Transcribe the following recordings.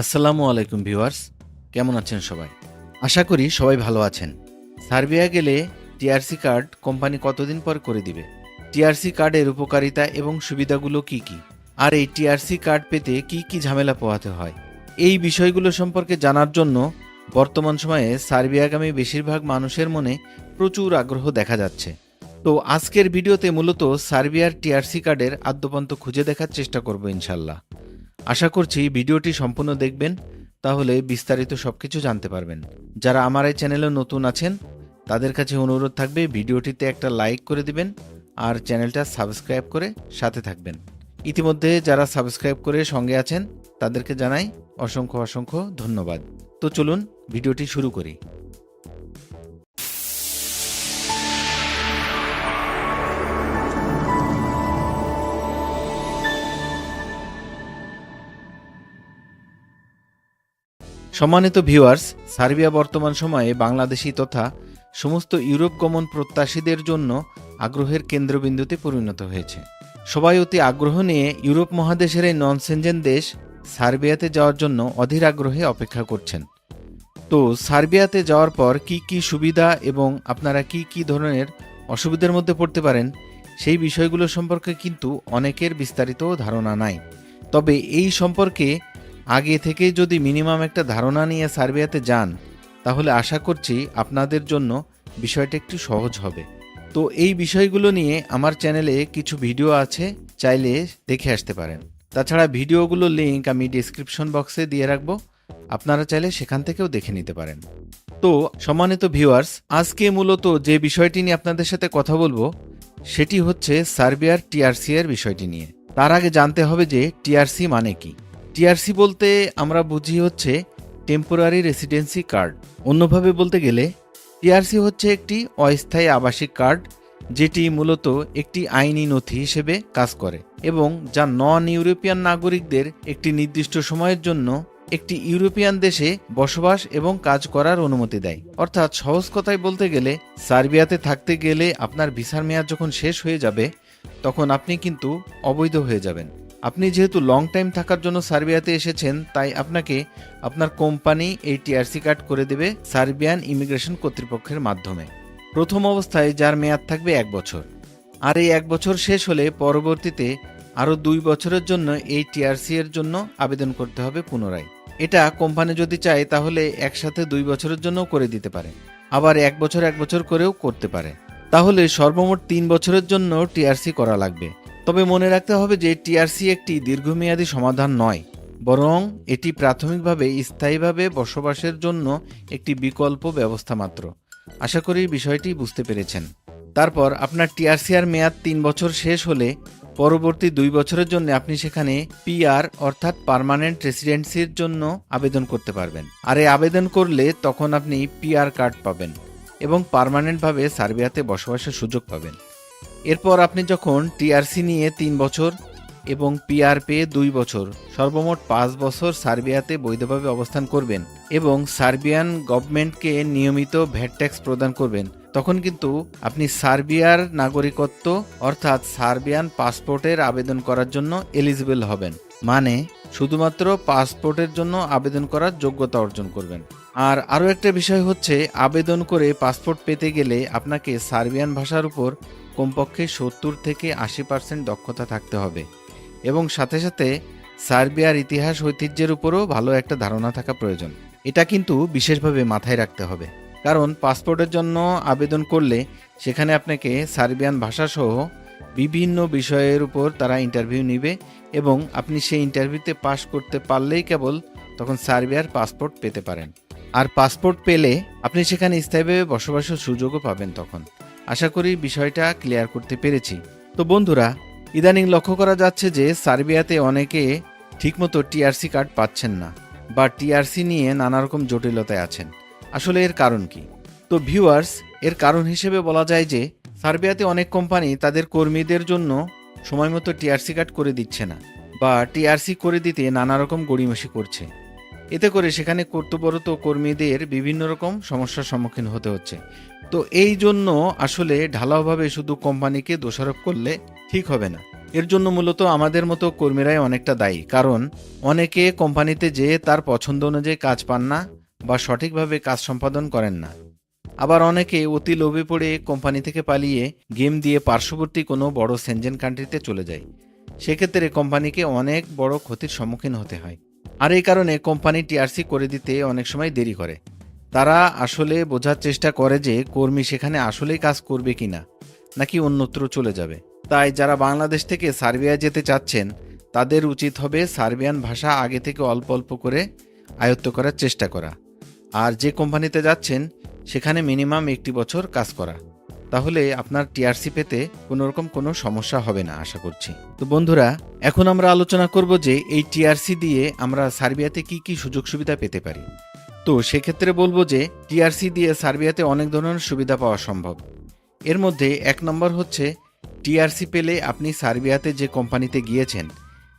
আসসালামু আলাইকুম ভিউয়ার্স, কেমন আছেন সবাই? আশা করি সবাই ভালো আছেন। সার্বিয়া গেলে টিআরসি কার্ড কোম্পানি কতদিন পর করে দিবে? টিআরসি কার্ডের উপকারিতা এবং সুবিধাগুলো কি কি? আর এই টিআরসি কার্ড পেতে কি কি ঝামেলা পোহাতে হয়? এই বিষয়গুলো সম্পর্কে জানার জন্য বর্তমান সময়ে সার্বিয়াগামী বেশিরভাগ মানুষের মনে প্রচুর আগ্রহ দেখা যাচ্ছে। তো আজকের ভিডিওতে মূলত সার্বিয়ার টিআরসি কার্ডের আদ্যপন্ত খুঁজে দেখার চেষ্টা করব ইনশাল্লাহ। আশা করছি ভিডিওটি সম্পূর্ণ দেখবেন, তাহলে বিস্তারিত সবকিছু জানতে পারবেন। যারা আমার এই চ্যানেলে নতুন আছেন, তাদের কাছে অনুরোধ থাকবে ভিডিওটিতে একটা লাইক করে দিবেন আর চ্যানেলটা সাবস্ক্রাইব করে সাথে থাকবেন। ইতিমধ্যে যারা সাবস্ক্রাইব করে সঙ্গে আছেন, তাদেরকে জানাই অসংখ্য অসংখ্য ধন্যবাদ। তো চলুন ভিডিওটি শুরু করি। সম্মানিত ভিউয়ার্স, সার্বিয়া বর্তমান সময়ে বাংলাদেশি তথা সমস্ত ইউরোপ গমন প্রত্যাশীদের জন্য আগ্রহের কেন্দ্রবিন্দুতে পরিণত হয়েছে। সবাই অতি আগ্রহ নিয়ে ইউরোপ মহাদেশের এই নন সেনজেন দেশ সার্বিয়াতে যাওয়ার জন্য অধীর আগ্রহে অপেক্ষা করছেন। তো সার্বিয়াতে যাওয়ার পর কি কি সুবিধা এবং আপনারা কি কি ধরনের অসুবিধার মধ্যে পড়তে পারেন, সেই বিষয়গুলো সম্পর্কে কিন্তু অনেকের বিস্তারিত ধারণা নাই। তবে এই সম্পর্কে আগে থেকে যদি মিনিমাম একটা ধারণা নিয়ে সার্বিয়াতে যান, তাহলে আশা করছি আপনাদের জন্য বিষয়টা একটু সহজ হবে। তো এই বিষয়গুলো নিয়ে আমার চ্যানেলে কিছু ভিডিও আছে, চাইলে দেখে আসতে পারেন। তাছাড়া ভিডিওগুলোর লিঙ্ক আমি ডিসক্রিপশন বক্সে দিয়ে রাখব, আপনারা চাইলে সেখান থেকেও দেখে নিতে পারেন। তো সম্মানিত ভিউয়ার্স, আজকে মূলত যে বিষয়টি নিয়ে আপনাদের সাথে কথা বলব, সেটি হচ্ছে সার্বিয়ার টিআরসি এর বিষয়টি নিয়ে। তার আগে জানতে হবে যে টিআরসি মানে কি। টিআরসি বলতে আমরা বুঝি হচ্ছে টেম্পোরারি রেসিডেন্সি কার্ড অন্যভাবে বলতে গেলে, টিআরসি হচ্ছে একটি অস্থায়ী আবাসিক কার্ড যেটি মূলত একটি আইনি নথি হিসেবে কাজ করে এবং যা নন ইউরোপিয়ান নাগরিকদের একটি নির্দিষ্ট সময়ের জন্য একটি ইউরোপিয়ান দেশে বসবাস এবং কাজ করার অনুমতি দেয়। অর্থাৎ সহজ কথায় বলতে গেলে, সার্বিয়াতে থাকতে গেলে আপনার ভিসার মেয়াদ যখন শেষ হয়ে যাবে, তখন আপনি কিন্তু অবৈধ হয়ে যাবেন। আপনি যেহেতু লং টাইম থাকার জন্য সার্বিয়াতে এসেছেন, তাই আপনাকে আপনার কোম্পানি এই টিআরসি কার্ড করে দেবে সার্বিয়ান ইমিগ্রেশন কর্তৃপক্ষের মাধ্যমে। প্রথম অবস্থায় যার মেয়াদ থাকবে এক বছর। আর এই এক বছর শেষ হলে পরবর্তীতে আরও দুই বছরের জন্য এই টিআরসি এর জন্য আবেদন করতে হবে পুনরায়। এটা কোম্পানি যদি চায়, তাহলে একসাথে দুই বছরের জন্য করে দিতে পারে। আবার এক বছর এক বছর করেও করতে পারে। তাহলে সর্বমোট তিন বছরের জন্য টিআরসি করা লাগবে। তবে মনে রাখতে হবে যে টিআরসি একটি দীর্ঘমেয়াদী সমাধান নয়, বরং এটি প্রাথমিকভাবে স্থায়ীভাবে বসবাসের জন্য একটি বিকল্প ব্যবস্থা মাত্র। আশা করি বিষয়টি বুঝতে পেরেছেন। তারপর আপনার টিআরসিআর মেয়াদ তিন বছর শেষ হলে পরবর্তী দুই বছরের জন্য আপনি সেখানে পিআর অর্থাৎ পারমানেন্ট রেসিডেন্সির জন্য আবেদন করতে পারবেন। আর এই আবেদন করলে তখন আপনি পিআর কার্ড পাবেন এবং পার্মানেন্টভাবে সার্বিয়াতে বসবাসের সুযোগ পাবেন। এরপর আপনি যখন টিআরসি নিয়ে তিন বছর এবং পিআর পেয়ে দুই বছর, সর্বমোট পাঁচ বছর সার্বিয়াতে বৈধভাবে অবস্থান করবেন এবং সার্বিয়ান গভর্নমেন্টকে নিয়মিত ভ্যাট ট্যাক্স প্রদান করবেন, তখন কিন্তু আপনি সার্বিয়ার নাগরিকত্ব অর্থাৎ সার্বিয়ান পাসপোর্টের আবেদন করার জন্য এলিজিবল হবেন। মানে শুধুমাত্র পাসপোর্টের জন্য আবেদন করার যোগ্যতা অর্জন করবেন। আর আরও একটা বিষয় হচ্ছে, আবেদন করে পাসপোর্ট পেতে গেলে আপনাকে সার্বিয়ান ভাষার উপর কমপক্ষে সত্তর থেকে আশি পার্সেন্ট দক্ষতা থাকতে হবে। এবং সাথে সাথে সার্বিয়ার ইতিহাস ঐতিহ্যের উপরও ভালো একটা ধারণা থাকা প্রয়োজন। এটা কিন্তু বিশেষভাবে মাথায় রাখতে হবে। কারণ পাসপোর্টের জন্য আবেদন করলে সেখানে আপনাকে সার্বিয়ান ভাষাসহ বিভিন্ন বিষয়ের উপর তারা ইন্টারভিউ নেবে এবং আপনি সেই ইন্টারভিউতে পাশ করতে পারলেই কেবল তখন সার্বিয়ার পাসপোর্ট পেতে পারেন। আর পাসপোর্ট পেলে আপনি সেখানে স্থায়ীভাবে বসবাসের সুযোগও পাবেন তখন। আশা করি বিষয়টা ক্লিয়ার করতে পেরেছি। তো বন্ধুরা, ইদানিং লক্ষ্য করা যাচ্ছে যে সার্বিয়াতে অনেকে ঠিকমতো টিআরসি কার্ড পাচ্ছেন না বা টিআরসি নিয়ে নানা রকম জটিলতায় আছেন। আসলে এর কারণ কি? তো ভিউয়ার্স, এর কারণ হিসেবে বলা যায় যে সার্বিয়াতে অনেক কোম্পানি তাদের কর্মীদের জন্য সময়মতো টিআরসি কার্ড করে দিচ্ছে না বা টিআরসি করে দিতে নানা রকম গড়িমসি করছে। এতে করে সেখানে কর্তব্যরত কর্মীদের বিভিন্ন রকম সমস্যার সম্মুখীন হতে হচ্ছে। তো এই জন্য আসলে ঢালাওভাবে শুধু কোম্পানিকে দোষারোপ করলে ঠিক হবে না। এর জন্য মূলত আমাদের মতো কর্মীরাই অনেকটা দায়ী, কারণ অনেকে কোম্পানিতে যেয়ে তার পছন্দ অনুযায়ী কাজ পান না বা সঠিকভাবে কাজ সম্পাদন করেন না। আবার অনেকে অতি লোভে পড়ে কোম্পানি থেকে পালিয়ে গেম দিয়ে পার্শ্ববর্তী কোনো বড় সেনজেন কান্ট্রিতে চলে যায়। সেক্ষেত্রে কোম্পানিকে অনেক বড় ক্ষতির সম্মুখীন হতে হয়। আর এই কারণে কোম্পানি টিআরসি করে দিতে অনেক সময় দেরি করে। তারা আসলে বোঝার চেষ্টা করে যে কর্মী সেখানে আসলেই কাজ করবে কিনা, নাকি অন্যত্র চলে যাবে। তাই যারা বাংলাদেশ থেকে সার্বিয়া যেতে চাচ্ছেন, তাদের উচিত হবে সার্বিয়ান ভাষা আগে থেকে অল্প অল্প করে আয়ত্ত করার চেষ্টা করা। আর যে কোম্পানিতে যাচ্ছেন, সেখানে মিনিমাম একটি বছর কাজ করা। তাহলে আপনার টিআরসি পেতে কোনো রকম কোনো সমস্যা হবে না, আশা করছি। তো বন্ধুরা, এখন আমরা আলোচনা করব যে এই টিআরসি দিয়ে আমরা সার্বিয়াতে কি কি সুযোগ সুবিধা পেতে পারি। তো সেক্ষেত্রে বলব যে টিআরসি দিয়ে সার্বিয়াতে অনেক ধরনের সুবিধা পাওয়া সম্ভব। এর মধ্যে এক নম্বর হচ্ছে, টিআরসি পেলে আপনি সার্বিয়াতে যে কোম্পানিতে গিয়েছেন,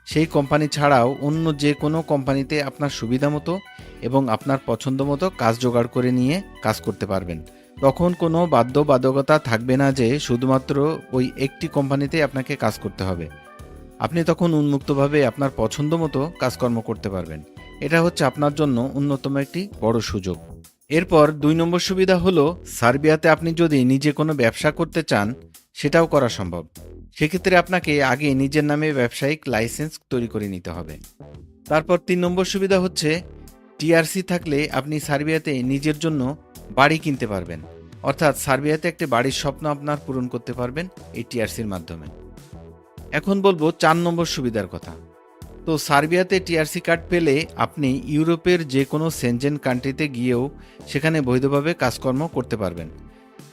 সেই কোম্পানি ছাড়াও অন্য যে কোনো কোম্পানিতে আপনার সুবিধা মতো এবং আপনার পছন্দ মতো কাজ জোগাড় করে নিয়ে কাজ করতে পারবেন। তখন কোনো বাধ্যবাধকতা থাকবে না যে শুধুমাত্র ওই একটি কোম্পানিতে আপনাকে কাজ করতে হবে। আপনি তখন উন্মুক্তভাবে আপনার পছন্দ মতো কাজকর্ম করতে পারবেন। এটা হচ্ছে আপনার জন্য অন্যতম একটি বড় সুযোগ। এরপর দুই নম্বর সুবিধা হলো, সার্বিয়াতে আপনি যদি নিজে কোনো ব্যবসা করতে চান, সেটাও করা সম্ভব। সেক্ষেত্রে আপনাকে আগে নিজের নামে ব্যবসায়িক লাইসেন্স তৈরি করে নিতে হবে। তারপর তিন নম্বর সুবিধা হচ্ছে, টিআরসি থাকলে আপনি সার্বিয়াতে নিজের জন্য বাড়ি কিনতে পারবেন। অর্থাৎ সার্বিয়াতে একটি বাড়ির স্বপ্ন আপনার পূরণ করতে পারবেন এই টিআরসির মাধ্যমে। এখন বলব চার নম্বর সুবিধার কথা। তো সার্বিয়াতে টিআরসি কার্ড পেলে আপনি ইউরোপের যে কোনো সেনজেন কান্ট্রিতে গিয়েও সেখানে বৈধভাবে কাজকর্ম করতে পারবেন।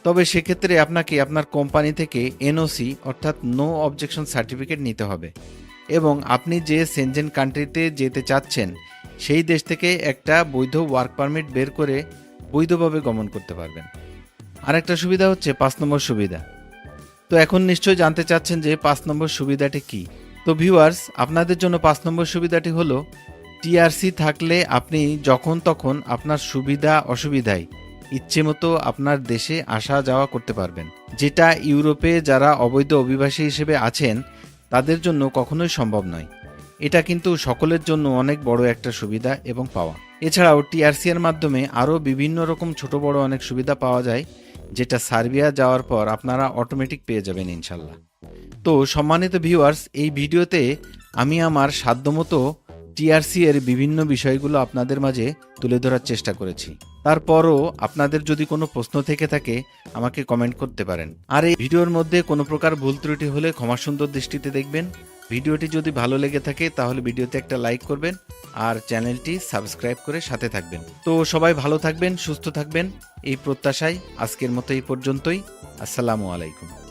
তবে সেক্ষেত্রে আপনাকে আপনার কোম্পানি থেকে এনওসি অর্থাৎ নো অবজেকশন সার্টিফিকেট নিতে হবে এবং আপনি যে সেনজেন কান্ট্রিতে যেতে চাচ্ছেন, সেই দেশ থেকে একটা বৈধ ওয়ার্ক পারমিট বের করে বৈধভাবে গমন করতে পারবেন। আরেকটা সুবিধা হচ্ছে পাঁচ নম্বর সুবিধা। তো এখন নিশ্চয়ই জানতে চাচ্ছেন যে পাঁচ নম্বর সুবিধাটি কি? তো ভিউয়ার্স আপনাদের জন্য পাঁচ নম্বর সুবিধাটি হলো টিআরসি থাকলে আপনি যখন তখন আপনার সুবিধা অসুবিধায় ইচ্ছে মতো আপনার দেশে আসা যাওয়া করতে পারবেন। যেটা ইউরোপে যারা অবৈধ অভিবাসী হিসেবে আছেন, তাদের জন্য কখনোই সম্ভব নয়। এটা কিন্তু সকলের জন্য অনেক বড় একটা সুবিধা এবং পাওয়া। এছাড়াও টিআরসি এর মাধ্যমে আরও বিভিন্ন রকম ছোট বড় অনেক সুবিধা পাওয়া যায়। যেটা সার্বিয়া যাওয়ার পর আপনারা অটোমেটিক পেয়ে যাবেন ইনশাল্লাহ। তো সম্মানিত ভিউয়ার্স এই ভিডিওতে আমি আমার সাধ্যমতো টিআরসি এর বিভিন্ন বিষয়গুলো আপনাদের মাঝে তুলে ধরার চেষ্টা করেছি। তারপরও আপনাদের যদি কোনো প্রশ্ন থেকে থাকে, আমাকে কমেন্ট করতে পারেন। আর এই ভিডিওর মধ্যে কোনো প্রকার ভুল ত্রুটি হলে ক্ষমা সুন্দর দৃষ্টিতে দেখবেন। ভিডিওটি যদি ভালো লেগে থাকে, তাহলে ভিডিওতে একটা লাইক করবেন আর চ্যানেলটি সাবস্ক্রাইব করে সাথে থাকবেন। তো সবাই ভালো থাকবেন, সুস্থ থাকবেন, এই প্রত্যাশায় আজকের মতো এই পর্যন্তই। আসসালামু আলাইকুম।